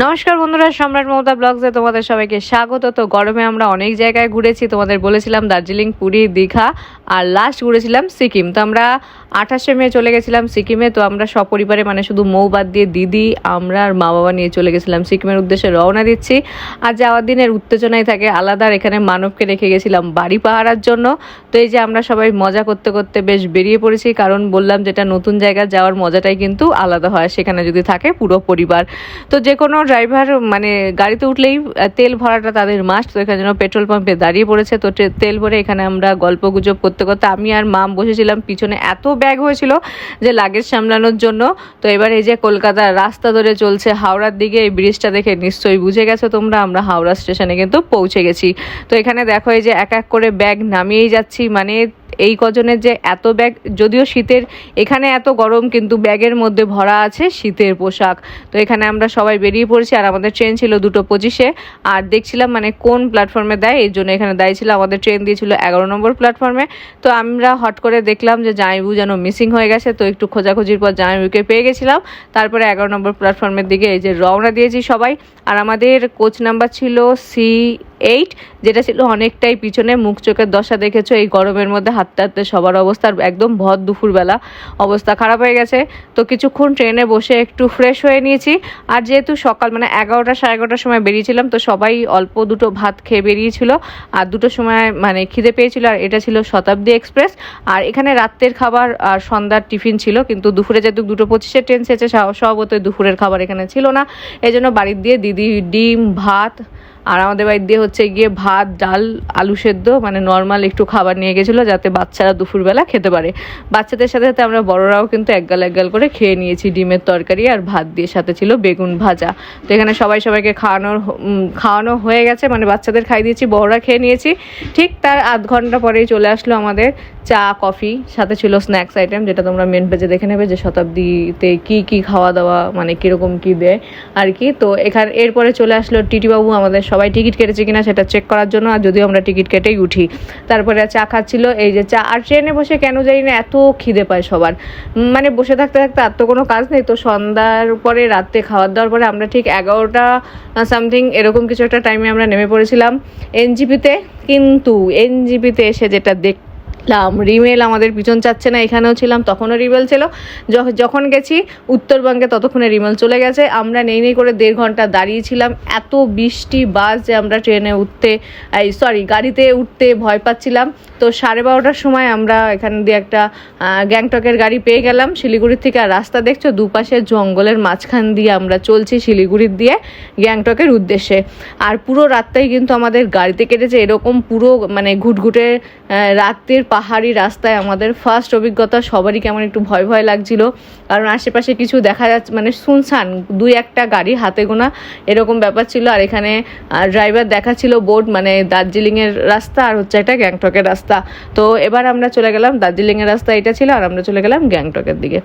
নমস্কার বন্ধুরা, সম্রাট মমতা ব্লগসে তোমাদের সবাইকে স্বাগত। তো গরমে আমরা অনেক জায়গায় ঘুরেছি, তোমাদের বলেছিলাম দার্জিলিং, পুরী, দীঘা, আর লাস্ট ঘুরেছিলাম সিকিম। তো আমরা আঠাশে মে চলে গেছিলাম সিকিমে, তো আমরা সপরিবারে মানে শুধু মৌ বাদ দিয়ে দিদি, আমরা আর মা বাবা নিয়ে চলে গেছিলাম সিকিমের উদ্দেশ্যে রওনা দিচ্ছি। আর যাওয়ার দিনের উত্তেজনাই থাকে, আলাদা এখানে মানবকে রেখে গেছিলাম বাড়ি পাহারার জন্য। তো এই যে আমরা সবাই মজা করতে করতে বেশ বেরিয়ে পড়েছি, কারণ বললাম যেটা নতুন জায়গা যাওয়ার মজাটাই কিন্তু আলাদা হয়, সেখানে যদি থাকে পুরো পরিবার। তো যে কোনো ড্রাইভার মানে গাড়িতে উঠলেই তেল ভরাটা তাদের মাস্ট তো এখানে যেন পেট্রোল পাম্পে দাঁড়িয়ে পড়েছে, তো তেল ভরে এখানে আমরা গল্প গুজব করতে করতে আমি আর মাম বসেছিলাম, পিছনে এত ব্যাগ হয়েছিল যে লাগেজ সামলানোর জন্য। তো এবার এই যে কলকাতার রাস্তা ধরে চলছে হাওড়ার দিকে, এই ব্রিজটা দেখে নিশ্চয়ই বুঝে গেছো তোমরা, আমরা হাওড়া স্টেশনে কিন্তু পৌঁছে গেছি। তো এখানে দেখো এই যে এক এক করে ব্যাগ নামিয়েই যাচ্ছি মানে এই কজনের যে এত ব্যাগ যদিও শীতের, এখানে এত গরম কিন্তু ব্যাগের মধ্যে ভরা আছে শীতের পোশাক। তো এখানে আমরা সবাই বেরিয়ে পড়েছি আর আমাদের ট্রেন ছিল দুটো পঁচিশে। আর দেখছিলাম মানে কোন প্ল্যাটফর্মে দেয়, এই জন্য এখানে দাঁড়িয়ে ছিল। আমাদের ট্রেন দিয়েছিল এগারো নম্বর প্ল্যাটফর্মে তো আমরা হট করে দেখলাম যে জামাইবু যেন মিসিং হয়ে গেছে। তো একটু খোঁজাখুঁজির পর জামাইবুকে পেয়ে গেছিলাম। তারপরে এগারো নম্বর প্ল্যাটফর্মের দিকে এই যে রওনা দিয়েছি সবাই। আর আমাদের কোচ নাম্বার ছিল সি এইট যেটা ছিল অনেকটাই পিছনে, মুখ চোখের দশা দেখেছ, এই গরমের মধ্যে হাঁটতে হাঁটতে সবার অবস্থার একদম ভর দুপুরবেলা অবস্থা খারাপ হয়ে গেছে। তো কিছুক্ষণ ট্রেনে বসে একটু ফ্রেশ হয়ে নিয়েছি। আর যেহেতু সকাল মানে এগারোটা, সাড়ে এগারোটার সময় বেরিয়েছিলাম, তো সবাই অল্প দুটো ভাত খেয়ে বেরিয়েছিল। আর দুটো সময় মানে খিদে পেয়েছিল, আর এটা ছিল শতাব্দী এক্সপ্রেস। আর এখানে রাত্রের খাবার আর সন্ধ্যার টিফিন ছিল, কিন্তু দুপুরে যেহেতু দুটো পঁচিশে ট্রেন সেছে স্বভাবতই দুপুরের খাবার এখানে ছিল না। এই জন্য বাড়ির দিয়ে দিদি, ডিম, ভাত আর আমাদের দিয়ে হচ্ছে গিয়ে ভাত, ডাল, আলু সেদ্ধ মানে নর্মাল একটু খাবার নিয়ে গেছিল যাতে বাচ্চারা দুপুরবেলা খেতে পারে। বাচ্চাদের সাথে সাথে আমরা বড়রাও কিন্তু একগাল একগাল করে খেয়ে নিয়েছি ডিমের তরকারি আর ভাত দিয়ে সাথে ছিল বেগুন ভাজা। তো এখানে সবাই সবাইকে খাওয়ানোর খাওয়ানো হয়ে গেছে মানে বাচ্চাদের খাই দিয়েছি, বড়রা খেয়ে নিয়েছি। ঠিক তার আধ ঘণ্টা পরেই চলে আসলো আমাদের চা, কফি, সাথে ছিল স্ন্যাক্স আইটেম যেটা তোমরা মেন পেজে দেখে নেবে যে শতাব্দীতে কি কি খাওয়া দাওয়া মানে কীরকম কি দেয় আর কি। তো এখানে, এরপরে চলে আসলো টিটি বাবু, আমাদের সবাই টিকিট কেটেছে কিনা সেটা চেক করার জন্য, আর যদিও আমরা টিকিট কেটেই উঠি। তারপরে চা খাচ্ছিল, এই যে চা, আর ট্রেনে বসে কেন জানি না এত খিদে পায় সবার। মানে বসে থাকতে থাকতে আর তো কোনো কাজ নেই, তো সন্ধ্যার পরে, রাত্রে খাওয়ার দাওয়ার পরে আমরা ঠিক এগারোটা সামথিং এরকম কিছু একটা টাইমে আমরা নেমে পড়েছিলাম। এনজিপিতে, কিন্তু এনজিপিতে এসে যেটা দেখ লাম, রিমেল আমাদের পিছন চাচ্ছে না, এখানেও ছিলাম, তখনও রিমেল ছিল। যখন গেছি উত্তরবঙ্গে ততক্ষণে রিমেল চলে গেছে। আমরা নেই নেই করে দেড় ঘণ্টা দাঁড়িয়েছিলাম। এত বৃষ্টি, বাস যে আমরা ট্রেনে উঠতে, এই সরি গাড়িতে উঠতে ভয় পাচ্ছিলাম। তো সাড়ে বারোটার সময় আমরা এখান দিয়ে একটা গ্যাংটকের গাড়ি পেয়ে গেলাম। শিলিগুড়ির থেকে আর রাস্তা দেখছ? দুপাশে জঙ্গলের মাঝখান দিয়ে আমরা চলছি শিলিগুড়ির দিয়ে গ্যাংটকের উদ্দেশ্যে। আর পুরো রাতটাই কিন্তু আমাদের গাড়িতে কেটেছে। এরকম পুরো মানে ঘুটঘুটে রাতের পাহাড়ি রাস্তায় আমাদের ফার্স্ট অভিজ্ঞতা, সবারই কেমন একটু ভয় ভয় লাগছিল। কারণ আশেপাশে কিছু দেখা যাচ্ছে মানে শুনশান দুই একটা গাড়ি হাতে গোনা, এরকম ব্যাপার ছিল। আর এখানে ড্রাইভার দেখাচ্ছিল বোর্ড মানে দার্জিলিংয়ের রাস্তা, আর হচ্ছে একটা গ্যাংটকের রাস্তা। তো এবার আমরা চলে গেলাম, দার্জিলিংয়ের রাস্তা এটা ছিল, আর আমরা চলে গেলাম গ্যাংটকের দিকে।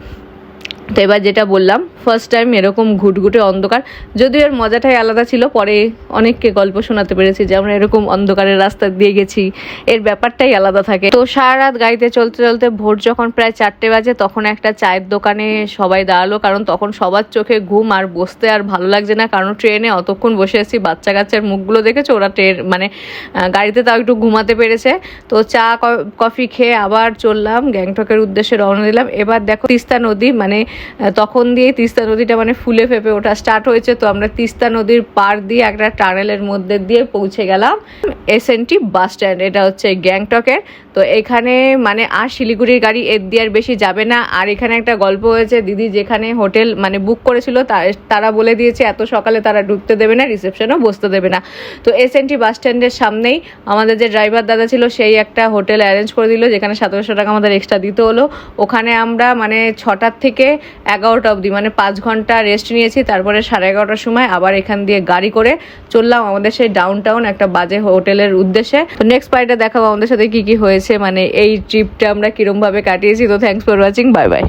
তো এবার যেটা বললাম ফার্স্ট টাইম এরকম ঘুটঘুটে অন্ধকার। যদিও এর মজাটাই আলাদা ছিল, পরে অনেককে গল্প শোনাতে পেরেছি যে আমরা এরকম অন্ধকারের রাস্তা দিয়ে গেছি, এর ব্যাপারটাই আলাদা থাকে। তো সারা রাত গাড়িতে চলতে চলতে ভোর যখন প্রায় চারটে বাজে, তখন একটা চায়ের দোকানে সবাই দাঁড়াল, কারণ তখন সবার চোখে ঘুম আর বসতে আর ভালো লাগছে না, কারণ ট্রেনে অতক্ষণ বসে এসেছি বাচ্চা কাচ্চার মুখগুলো দেখেছ? ওরা ট্রেন মানে গাড়িতে তাও একটু ঘুমাতে পেরেছে। তো চা কফি খেয়ে আবার চললাম, গ্যাংটকের উদ্দেশ্যে রওনা দিলাম। এবার দেখো, তিস্তা নদী মানে তখন দিয়ে তিস্তা নদীটা মানে ফুলে ফেপে ওঠা স্টার্ট হয়েছে। তো আমরা তিস্তা নদীর পার দিয়ে একটা টানেলের মধ্যে দিয়ে পৌঁছে গেলাম এসএনটি বাস স্ট্যান্ড এটা হচ্ছে গ্যাংটকের। তো এখানে মানে আর শিলিগুড়ির গাড়ি এর দিয়ে আর বেশি যাবে না। আর এখানে একটা গল্প হয়েছে, দিদি যেখানে হোটেল মানে বুক করেছিল, তারা বলে দিয়েছে, এত সকালে তারা ঢুকতে দেবে না রিসেপশনও বসতে দেবে না। তো এসএনটি বাস স্ট্যান্ডের সামনেই আমাদের যে ড্রাইভার দাদা ছিল, সেই একটা হোটেল অ্যারেঞ্জ করে দিল, যেখানে সতেরোশো টাকা আমাদের এক্সট্রা দিতে হলো। ওখানে আমরা মানে ছটার থেকে এগারোটা অবধি মানে পাঁচ ঘণ্টা রেস্ট নিয়েছি, তারপরে সাড়ে এগারোটার সময় আবার এখান দিয়ে গাড়ি করে চললাম আমাদের সেই ডাউন টাউন একটা বাজে হোটেলের উদ্দেশ্যে। তো নেক্সট পার্টিটা দেখাবো আমাদের সাথে কি কি হয়েছে মানে এই ট্রিপটা আমরা কিরম ভাবে কাটিয়েছি। তো thanks for watching bye bye